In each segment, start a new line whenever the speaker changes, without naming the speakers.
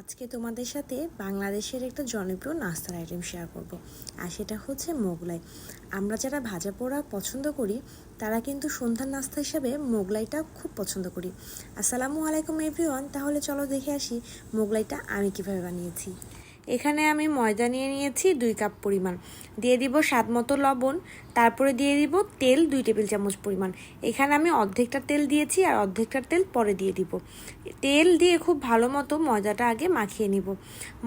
আজকে তোমাদের সাথে বাংলাদেশের একটা জনপ্রিয় নাস্তার আইটেম শেয়ার করব, আর সেটা হচ্ছে মোগলাই। আমরা যারা ভাজা পোড়া পছন্দ করি, তারা কিন্তু সন্ধ্যার নাস্তা হিসাবে মোগলাইটা খুব পছন্দ করি। আসসালামু আলাইকুম এভরিওয়ান তাহলে চলো দেখে আসি মোগলাইটা আমি কীভাবে বানিয়েছি। এখানে আমি ময়দা নিয়ে নিয়েছি দুই কাপ পরিমাণ। দিয়ে দিব স্বাদ মতো লবণ, তারপরে দিয়ে দিব তেল দুই টেবিল চামচ পরিমাণ। এখানে আমি অর্ধেকটা তেল দিয়েছি আর অর্ধেকটা তেল পরে দিয়ে দিব। তেল দিয়ে খুব ভালো মতো ময়দাটা আগে মাখিয়ে নিব।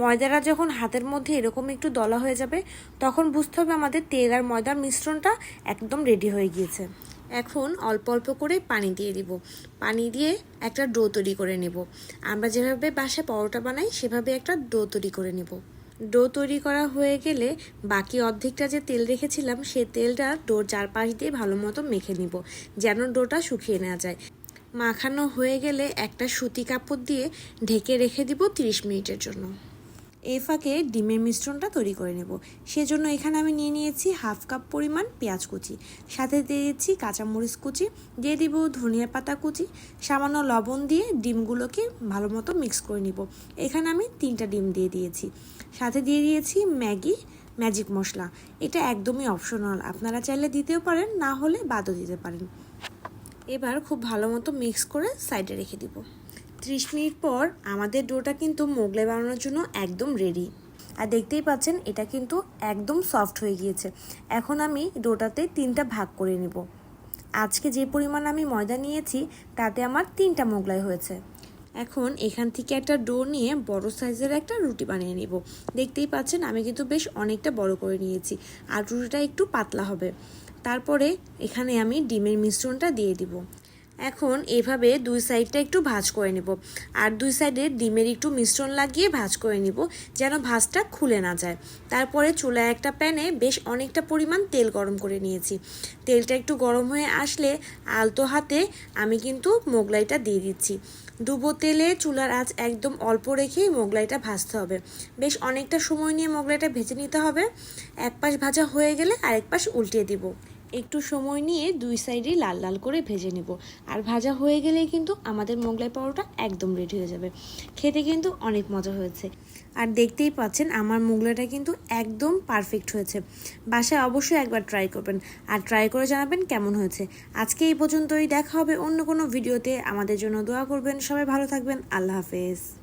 ময়দাটা যখন হাতের মধ্যে এরকম একটু দলা হয়ে যাবে, তখন বুঝতে হবে আমাদের তেল আর ময়দার মিশ্রণটা একদম রেডি হয়ে গিয়েছে। এখন অল্প অল্প করে পানি দিয়ে দিব। পানি দিয়ে একটা ডো তৈরি করে নেব। আমরা যেভাবে বাসায় পরোটা বানাই, সেভাবে একটা ডো তৈরি করে নেব। ডো তৈরি করা হয়ে গেলে বাকি অর্ধেকটা যে তেল রেখেছিলাম, সে তেলটা ডোর চারপাশ দিয়ে ভালো মতো মেখে নিব, যেন ডোটা শুকিয়ে নেওয়া যায়। মাখানো হয়ে গেলে একটা সুতি কাপড় দিয়ে ঢেকে রেখে দিব তিরিশ মিনিটের জন্য। এই ফাঁকে ডিমের মিশ্রণটা তৈরি করে নেব। সেজন্য এখানে আমি নিয়ে নিয়েছি হাফ কাপ পরিমাণ পেঁয়াজ কুচি, সাথে দিয়ে দিচ্ছি কাঁচামরিচ কুচি, দিয়ে দিব ধনিয়া পাতা কুচি, সামান্য লবণ দিয়ে ডিমগুলোকে ভালো মতো মিক্স করে নিব। এখানে আমি তিনটা ডিম দিয়ে দিয়েছি। সাথে দিয়ে দিয়েছি ম্যাগি, ম্যাজিক মশলা। এটা একদমই অপশনাল, আপনারা চাইলে দিতেও পারেন, না হলে বাদও দিতে পারেন। এবার খুব ভালো মতো মিক্স করে সাইডে রেখে দিব। ত্রিশ মিনিট পর আমাদের ডোটা কিন্তু মোগলাই বানানোর জন্য একদম রেডি আর দেখতেই পাচ্ছেন, এটা কিন্তু একদম সফট হয়ে গিয়েছে। এখন আমি ডোটাতে তিনটা ভাগ করে নেব। আজকে যে পরিমাণ আমি ময়দা নিয়েছি, তাতে আমার তিনটা মোগলাই হয়েছে। এখন এখান থেকে একটা ডো নিয়ে বড় সাইজের একটা রুটি বানিয়ে নিব। দেখতেই পাচ্ছেন, আমি কিন্তু বেশ অনেকটা বড় করে নিয়েছি। আর রুটিটা একটু পাতলা হবে। তারপরে এখানে আমি ডিমের মিশ্রণটা দিয়ে দিব। এখন এভাবে দুই সাইডটা একটু ভাজ করে নেব। আর দুই সাইডে ডিমের একটু মিশ্রণ লাগিয়ে ভাজ করে নিব যেন ভাজটা খুলে না যায়। তারপরে চুলায় একটা প্যানে বেশ অনেকটা পরিমাণ তেল গরম করে নিয়েছি। তেলটা একটু গরম হয়ে আসলে আলতো হাতে আমি কিন্তু মোগলাইটা দিয়ে দিচ্ছি। ডুবো তেলে চুলার আঁচ একদম অল্প রেখেই মোগলাইটা ভাজতে হবে। বেশ অনেকটা সময় নিয়ে মোগলাইটা ভেজে নিতে হবে। এক পাশ ভাজা হয়ে গেলে আরেক পাশ উল্টিয়ে দিব। একটু সময় নিয়ে দুই সাইডে লাল লাল করে ভেজে নেব। আর ভাজা হয়ে গেলেই কিন্তু আমাদের মোগলাই পরোটা একদম রেডি হয়ে যাবে। খেতে কিন্তু অনেক মজা হয়েছে। আর দেখতেই পাচ্ছেন, আমার মোগলাইটা কিন্তু একদম পারফেক্ট হয়েছে। বাসায় অবশ্যই একবার ট্রাই করবেন। আর ট্রাই করে জানাবেন কেমন হয়েছে। আজকে এই পর্যন্তই, দেখা হবে অন্য কোনো ভিডিওতে আমাদের জন্য দোয়া করবেন। সবাই ভালো থাকবেন। আল্লাহ হাফেজ।